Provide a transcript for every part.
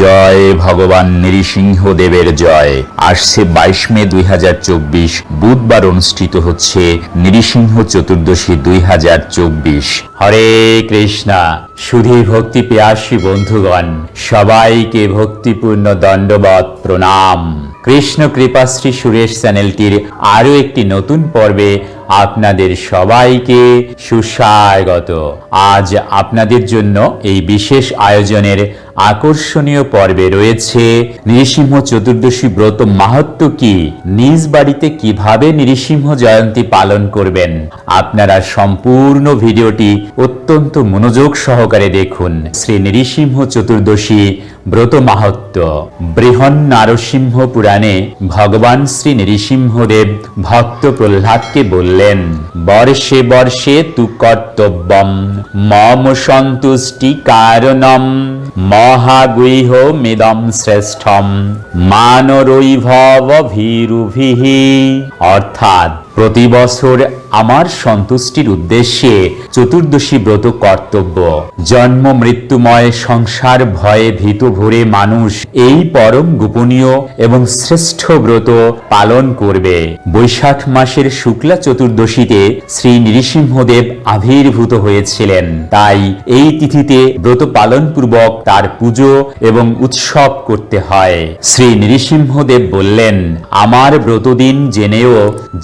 জয় ভগবান নৃসিংহ দেবের জয়। আসছে বাইশ মে দুই হাজার চব্বিশ, বুধবার অনুষ্ঠিত হচ্ছে নৃসিংহ চতুর্দশী দুই হাজার চব্বিশ। হরে কৃষ্ণা সুধী ভক্তি পেয়াসী বন্ধুগণ। সবাইকে ভক্তিপূর্ণ দণ্ডবত প্রণাম। কৃষ্ণ কৃপাশ্রী সুরেশ চ্যানেলটির আরও একটি নতুন পর্বে আপনাদের সবাইকে সুস্বাগত। আজ আপনাদের জন্য এই বিশেষ আয়োজনের আকর্ষণীয় পর্বে রয়েছে নৃসিংহ চতুর্দশী ব্রত মাহাত্ম কি? নিজ বাড়িতে কীভাবে নৃসিংহ জয়ন্তী পালন করবেন? আপনারা সম্পূর্ণ ভিডিওটি অত্যন্ত মনোযোগ সহকারে দেখুন। শ্রী নৃসিংহ চতুর্দশী ব্রত মাহাত্ম বৃহন নারসিংহ পুরাণে ভগবান শ্রী নৃসিংহদেব ভক্ত প্রহ্লাদকে বললেন, বর্ষে বর্ষে তু কর্তব্যম, মম সন্তুষ্টি কারণম মহাগুহ মিদম শ্রেষ্ঠম। মানরৈভব ভীরুভিহি অর্থাৎ প্রতি বছর আমার সন্তুষ্টির উদ্দেশ্যে চতুর্দশী ব্রত কর্তব্য। জন্ম মৃত্যুময় সংসার ভয়ে ভীত ভরে মানুষ এই পরম গোপনীয় এবং শ্রেষ্ঠ ব্রত পালন করবে। বৈশাখ মাসের শুক্লা চতুর্দশীতে শ্রী নৃসিংহদেব আবির্ভূত হয়েছিলেন। তাই এই তিথিতে ব্রত পালন পূর্বক তার পুজো এবং উৎসব করতে হয়। শ্রী নৃসিংহদেব বললেন, আমার ব্রতদিন জেনেও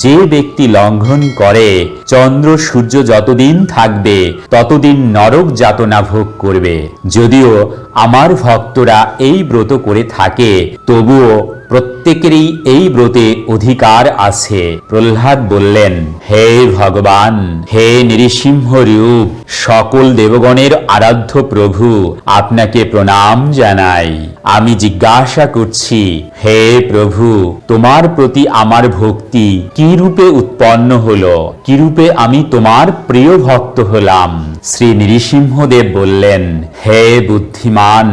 যে ব্যক্তি লঙ্ঘন করে, চন্দ্র সূর্য যতদিন থাকবে, ততদিন নরক যাতনা ভোগ করবে। যদিও আমার ভক্তরা এই ব্রত করে থাকে, তবুও প্রত্যেকেরই এই ব্রতে অধিকার আছে। প্রহ্লাদ বললেন, হে ভগবান, হে নৃসিংহ রূপ, সকল দেবগণের আরাধ্য প্রভু, আপনাকে প্রণাম জানাই। আমি জিজ্ঞাসা করছি, হে প্রভু, তোমার প্রতি আমার ভক্তি কি রূপে উৎপন্ন হলো? কি রূপে আমি তোমার প্রিয় ভক্ত হলাম? শ্রী নৃসিংহদেব বললেন, হে বুদ্ধিমান,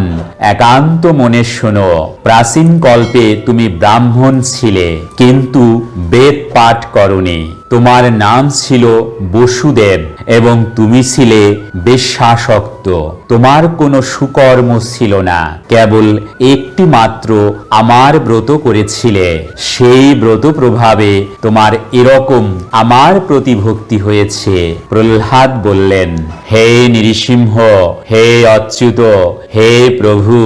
একান্ত মনে শোনো প্রাচীন কল্পে তুমি ব্রাহ্মণ ছিলে, কিন্তু বেদ পাঠ করনি। তোমার নাম ছিল বসুদেব এবং তুমি ছিলে বেশ্যাসক্ত। তোমার কোনো সুকর্ম ছিল না, কেবল একটি মাত্র আমার ব্রত করেছিলে। সেই ব্রত প্রভাবে তোমার এরকম আমার প্রতি ভক্তি হয়েছে। প্রহ্লাদ বললেন, হে নৃসিংহ, হে অচ্যুত, হে প্রভু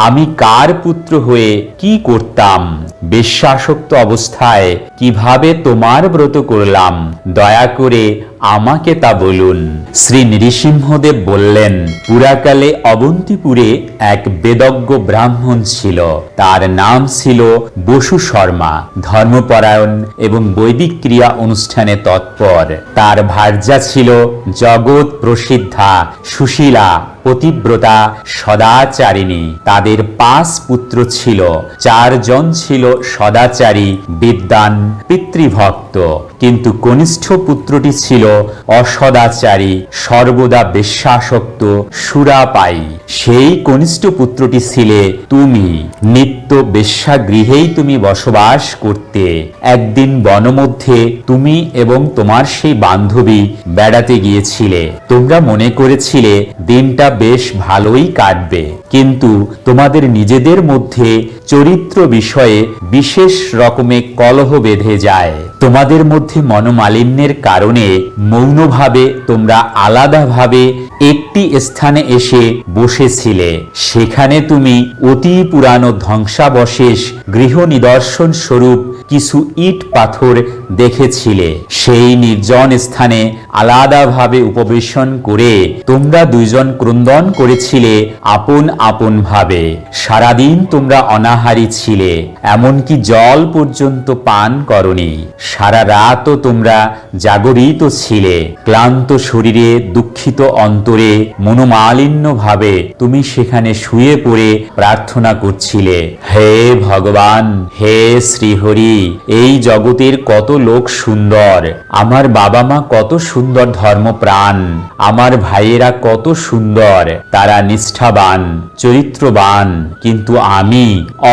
আমি কার পুত্র হয়ে কি করতাম? বিশ্বাসক্ত অবস্থায় কীভাবে তোমার ব্রত করলাম? দয়া করে আমাকে তা বলুন। শ্রী নৃসিংহদেব বললেন, পুরাকালে অবন্তিপুরে এক বেদজ্ঞ ব্রাহ্মণ ছিল। তার নাম ছিল বসু শর্মা। ধর্মপরায়ণ এবং বৈদিক ক্রিয়া অনুষ্ঠানে তৎপর। তার ভার্যা ছিল জগৎ প্রসিদ্ধা, সুশীলা, পতিব্রতা, সদাচারিণী। তাদের পাঁচ পুত্র ছিল। চারজন ছিল সদাচারী বিদ্যান পিতৃভক্ত। কিন্তু কনিষ্ঠ পুত্রটি ছিল অসদাচারী, সর্বদা বিশ্বাসক্ত সুরাপায়ী সেই কনিষ্ঠ পুত্রটি ছিলে তুমি। নিত্য বেশ্যাগৃহেই তুমি বসবাস করতে। একদিন বনমধ্যে তুমি এবং তোমার সেই বান্ধবী বেড়াতে গিয়েছিলে। তোমরা মনে করেছিলে দিনটা বেশ ভালোই কাটবে। কিন্তু তোমাদের নিজেদের মধ্যে চরিত্র বিষয়ে বিশেষ রকমে কলহ বেঁধে যায়। তোমাদের মধ্যে মনোমালিন্যের কারণে মৌনভাবে তোমরা আলাদাভাবে একটি স্থানে এসে বসেছিলে। সেখানে তুমি অতি পুরানো ধ্বংসাবশেষ, গৃহ নিদর্শন স্বরূপ কিছু ইট পাথর দেখেছিলে। সেই নির্জন স্থানে আলাদাভাবে উপবেশন করে তোমরা দুইজন ক্রন্দন করেছিলে আপন আপন ভাবে সারাদিন তোমরা অনাহারী ছিলে, এমনকি জল পর্যন্ত পান করনি। সারা রাতও তোমরা জাগরিত ছিলে। ক্লান্ত শরীরে দুঃখিত অন্তরে মনোমালিন্য ভাবে তুমি সেখানে শুয়ে পড়ে প্রার্থনা করছিলে। হে ভগবান, হে শ্রীহরি, এই জগতের কত লোক সুন্দর। আমার বাবা মা কত সুন্দর ধর্মপ্রাণ। আমার ভাইয়েরা কত সুন্দর। তারা নিষ্ঠাবান, চরিত্রবান, কিন্তু আমি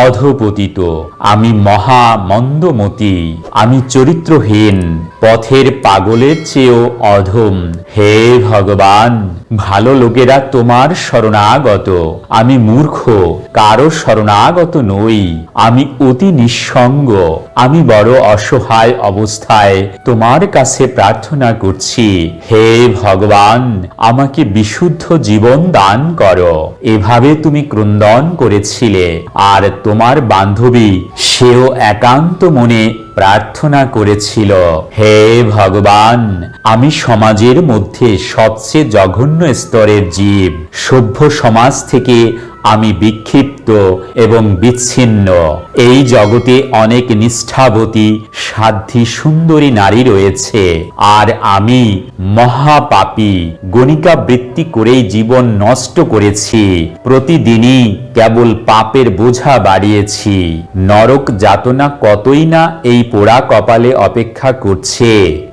অধপতিত। আমি মহা মন্দমতি। আমি চরিত্রহীন, পথের পাগলের চেয়েও অধম। হে ভগবান ভালো লোকেরা তোমার শরণাগত। আমি মূর্খ, কারও শরণাগত নই। আমি অতি নিঃসঙ্গ। আমি বড় অসহায় অবস্থায় তোমার কাছে প্রার্থনা করছি। হে ভগবান, আমাকে বিশুদ্ধ জীবন দান করো। এভাবে তুমি ক্রন্দন করেছিলে, আর তোমার বান্ধবী সেও একান্ত মনে প্রার্থনা করেছিল, হে ভগবান, আমি সমাজের মধ্যে সবচেয়ে জঘন্য স্তরের জীব, সভ্য সমাজ থেকে আমি বিক্ষিপ্ত এবং বিচ্ছিন্ন। এই জগতে অনেক নিষ্ঠাবতী, সাধ্যী সুন্দরী নারী রয়েছে। আর আমি মহাপাপী গণিকা বৃত্তি করেই জীবন নষ্ট করেছি। প্রতিদিনই কেবল পাপের বোঝা বাড়িয়েছি। নরক যাতনা কতই না এই পোড়া কপালে অপেক্ষা করছে।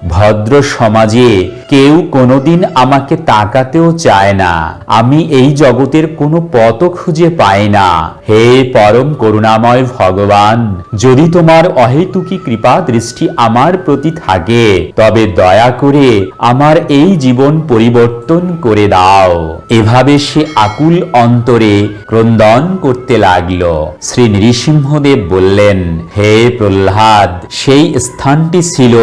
ভদ্র সমাজে কেউ কোনোদিন আমাকে তাকাতেও চায় না। আমি এই জগতের কোনো পথ খুঁজে পাই না। হে পরম করুণাময় ভগবান, যদি তোমার অহেতুকি কৃপা দৃষ্টি আমার প্রতি থাকে, তবে দয়া করে আমার এই জীবন পরিবর্তন করে দাও। এভাবে সে আকুল অন্তরে ক্রন্দন করতে লাগল। শ্রী নৃসিংহদেব বললেন, হে প্রহ্লাদ, সেই স্থানটি ছিল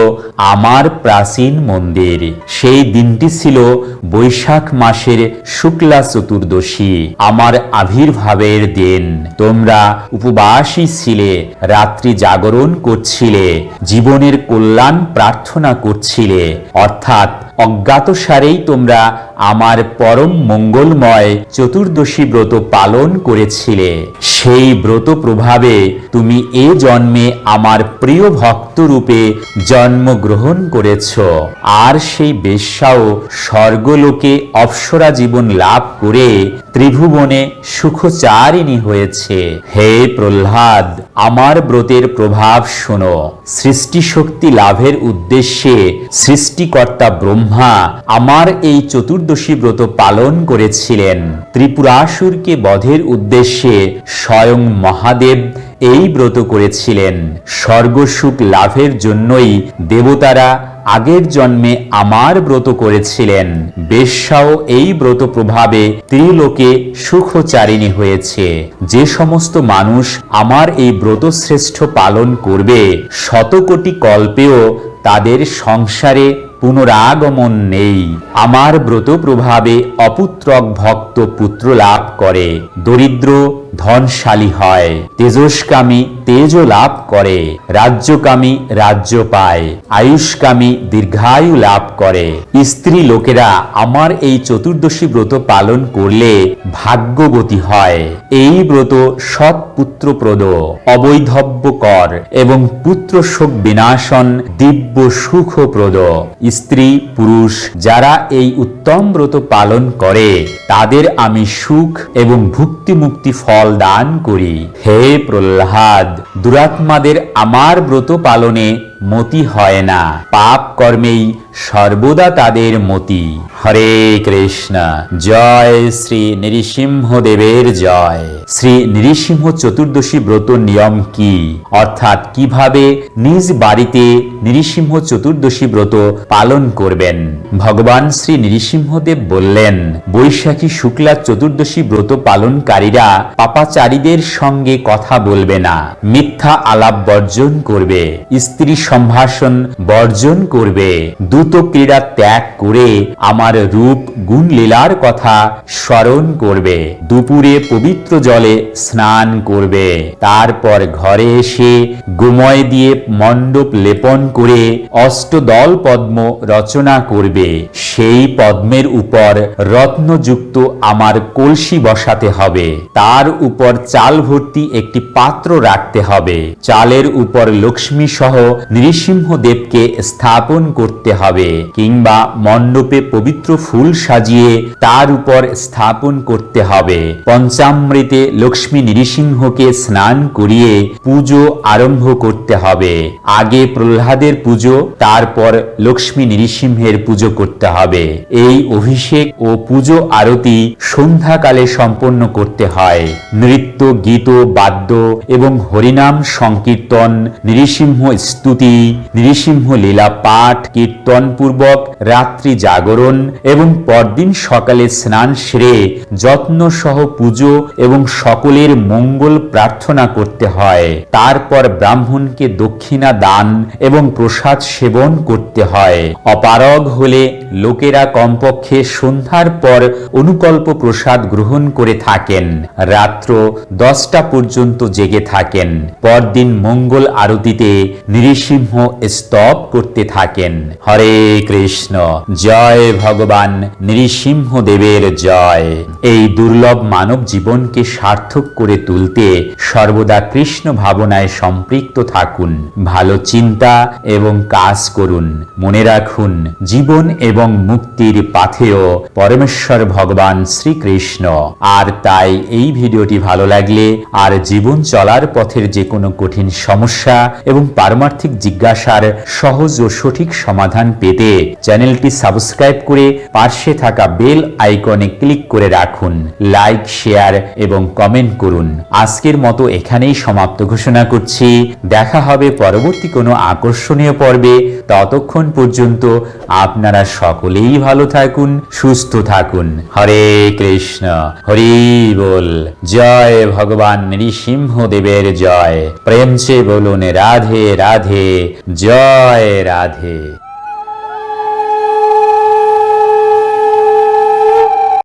আমার প্রাচীন মন্দির। সেই দিনটি ছিল বৈশাখ মাসের শুক্লা চতুর্দশী, আমার আবির্ভাবের দিন। তোমরা উপবাসী ছিলে, রাত্রি জাগরণ করছিলে, জীবনের কল্যাণ প্রার্থনা করছিলে। অর্থাৎ অজ্ঞাতসারেই তোমরা আমার পরম মঙ্গলময় চতুর্দশী ব্রত পালন করেছিলে। সেই ব্রত প্রভাবে তুমি এ জন্মে আমার প্রিয় ভক্ত রূপে জন্মগ্রহণ করেছ। আর সেই বেশ্যাও স্বর্গলোকে অপ্সরা জীবন লাভ করে ত্রিভুবনে সুখচারিণী হয়েছে। হে প্রহ্লাদ, আমার ব্রতের প্রভাব শোনো। সৃষ্টিশক্তি লাভের উদ্দেশ্যে সৃষ্টিকর্তা ব্রহ্মা আমার এই চতুর্দশী ব্রত পালন করেছিলেন। ত্রিপুরাসুরকে বধের উদ্দেশ্যে স্বয়ং মহাদেব এই ব্রত করেছিলেন। স্বর্গসুখ লাভের জন্যই দেবতারা আগের জন্মে আমার ব্রত করেছিলেন। বেশ্যাও এই ব্রত প্রভাবে ত্রিলোকে সুখচারিণী হয়েছে। যে সমস্ত মানুষ আমার এই ব্রত শ্রেষ্ঠ পালন করবে, শতকোটি কল্পেও তাদের সংসারে পুনরাগমন নেই। আমার ব্রত প্রভাবে অপুত্রক ভক্ত পুত্র লাভ করে। দরিদ্র ধনশালী হয়। তেজস্কামী তেজ লাভ করে, রাজ্যকামী রাজ্য পায়, আয়ুষ্কামী দীর্ঘায়ু লাভ করে। স্ত্রী লোকেরা আমার এই চতুর্দশী ব্রত পালন করলে ভাগ্যবতী হয়। এই ব্রত সৎ পুত্রপ্রদ, অবৈধব্য কর এবং পুত্র শোক বিনাশন দিব্য সুখপ্রদ। স্ত্রী, পুরুষ যারা এই উত্তম ব্রত পালন করে, তাদের আমি সুখ এবং ভুক্তি মুক্তি ফল দান করি। হে প্রহ্লাদ দুরাত্মাদের আমার ব্রত পালনে মতি হয় না। পাপ কর্মেই সর্বদা তাদের মতি। হরে কৃষ্ণ, জয় শ্রী নৃসিংহদেবের জয়। শ্রী নৃসিংহ চতুর্দশী ব্রত নিয়ম কি? অর্থাৎ কীভাবে নিজ বাড়িতে নৃসিংহ চতুর্দশী ব্রত পালন করবেন? ভগবান শ্রী নৃসিংহদেব বললেন, বৈশাখী শুক্লা চতুর্দশী ব্রত পালনকারীরা পাপাচারীদের সঙ্গে কথা বলবে না। মিথ্যা আলাপ বর্জন করবে। স্ত্রী সম্ভাষণ বর্জন করবে। দ্রুত ক্রীড়া ত্যাগ করে আমার রূপ গুণ লীলার কথা স্মরণ করবে। দুপুরে পবিত্র জলে স্নান করবে। তারপর ঘরে এসে গোময় দিয়ে মণ্ডপ লেপন করে অষ্টদল পদ্ম রচনা করবে। সেই পদ্মের উপর রত্নযুক্ত আমার কলসি বসাতে হবে। তার উপর চাল ভর্তি একটি পাত্র রাখতে হবে। চালের উপর লক্ষ্মী সহ নৃসিংহদেবকে স্থাপন করতে হবে কিংবা মণ্ডপে পবিত্র ফুল সাজিয়ে তার উপর স্থাপন করতে হবে। পঞ্চামৃতে লক্ষ্মী নৃসিংহকে স্নান করিয়ে পুজো আরম্ভ করতে হবে। আগে প্রহ্লাদের পুজো, তারপর লক্ষ্মী নৃসিংহের পুজো করতে হবে। এই অভিষেক ও পুজো আরতি সন্ধ্যাকালে সম্পন্ন করতে হয়। নৃত্য, গীত, বাদ্য এবং হরিনাম সংকীর্তন নৃসিংহ স্তুতি আরতি নৃসিংহ লীলা পাঠ, কীর্তন পূর্বক রাত্রি জাগরণ এবং পরদিন সকালে স্নান সেরে যত্ন সহ পুজো এবং সকলের মঙ্গল প্রার্থনা করতে হয়। তারপর ব্রাহ্মণকে দক্ষিণা দান এবং প্রসাদ সেবন করতে হয়। অপারগ হলে লোকেরা কমপক্ষে সন্ধ্যার পর অনুকল্প প্রসাদ গ্রহণ করে থাকেন। রাত্র দশটা পর্যন্ত জেগে থাকেন। পরদিন মঙ্গল আরতিতে নৃসিংহ স্তব করতে থাকেন। হরে কৃষ্ণ, জয় ভগবান নৃসিংহ দেবের জয়। এই দুর্লভ মানব জীবনকে সার্থক করে তুলতে সর্বদা কৃষ্ণ ভাবনায় সম্পৃক্ত থাকুন, ভালো চিন্তা এবং কাজ করুন। মনে রাখুন, জীবন এবং মুক্তির পাথেয় পরমেশ্বর ভগবান শ্রীকৃষ্ণ। আর তাই এই ভিডিওটি ভালো লাগলে আর জীবন চলার পথের যে কোনো কঠিন সমস্যা এবং পারমার্থিক জিজ্ঞাসার সহজ ও সঠিক সমাধান পেতে চ্যানেলটি সাবস্ক্রাইব করে পার্শ্বে থাকা বেল আইকনে ক্লিক করে রাখুন। লাইক, শেয়ার এবং কমেন্ট করুন। আজকের মতো এখানেই সমাপ্ত ঘোষণা করছি। দেখা হবে পরবর্তী কোনো আকর্ষণীয় পর্বে। ততক্ষণ পর্যন্ত আপনারা সকলেই ভালো থাকুন, সুস্থ থাকুন। হরে কৃষ্ণ। হরি বল। জয় ভগবান নৃসিংহ দেবের জয়। প্রেম সে বলুন, রাধে রাধে। জয় রাধে।